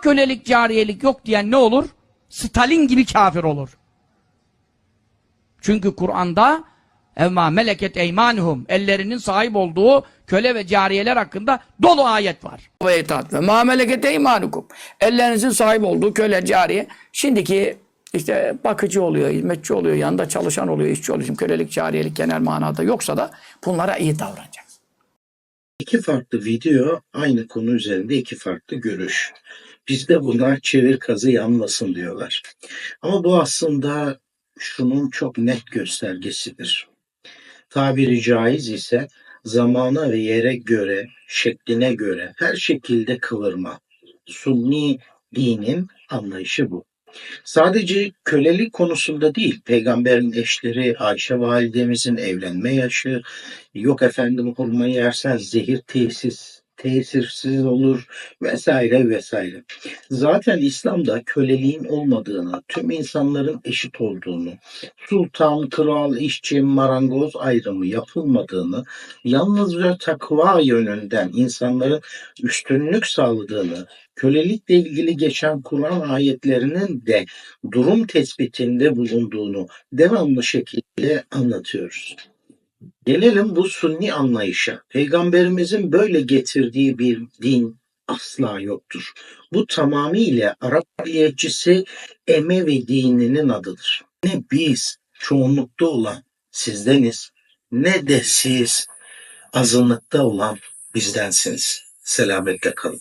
kölelik, cariyelik yok diyen ne olur? Stalin gibi kafir olur. Çünkü Kur'an'da evma meleket eymanuhum ellerinin sahip olduğu köle ve cariyeler hakkında dolu ayet var. Ve itaat ma meleket eymanukum ellerinizin sahip olduğu köle, cariye şimdiki işte bakıcı oluyor, hizmetçi oluyor, yanında çalışan oluyor, işçi oluyor. Şimdi kölelik, cariyelik genel manada yoksa da bunlara iyi davranacaksın. İki farklı video aynı konu üzerinde iki farklı görüş. Bizde buna çevir kazı yanmasın diyorlar. Ama bu aslında şunun çok net göstergesidir. Tabiri caiz ise zamana ve yere göre, şekline göre her şekilde kıvırma. Sunni dinin anlayışı bu. Sadece kölelik konusunda değil, peygamberin eşleri, Ayşe validemizin evlenme yaşı, yok efendim hurmayı yersen zehir tesis, tesirsiz olur vesaire vesaire. Zaten İslam'da köleliğin olmadığını, tüm insanların eşit olduğunu, sultan, kral, işçi, marangoz ayrımı yapılmadığını, yalnızca takva yönünden insanların üstünlük sağladığını, kölelikle ilgili geçen Kur'an ayetlerinin de durum tespitinde bulunduğunu devamlı şekilde anlatıyoruz. Gelelim bu sunni anlayışa. Peygamberimizin böyle getirdiği bir din asla yoktur. Bu tamamıyla Arap milliyetçisi Emevi dininin adıdır. Ne biz çoğunlukta olan sizdeniz ne de siz azınlıkta olan bizdensiniz. Selametle kalın.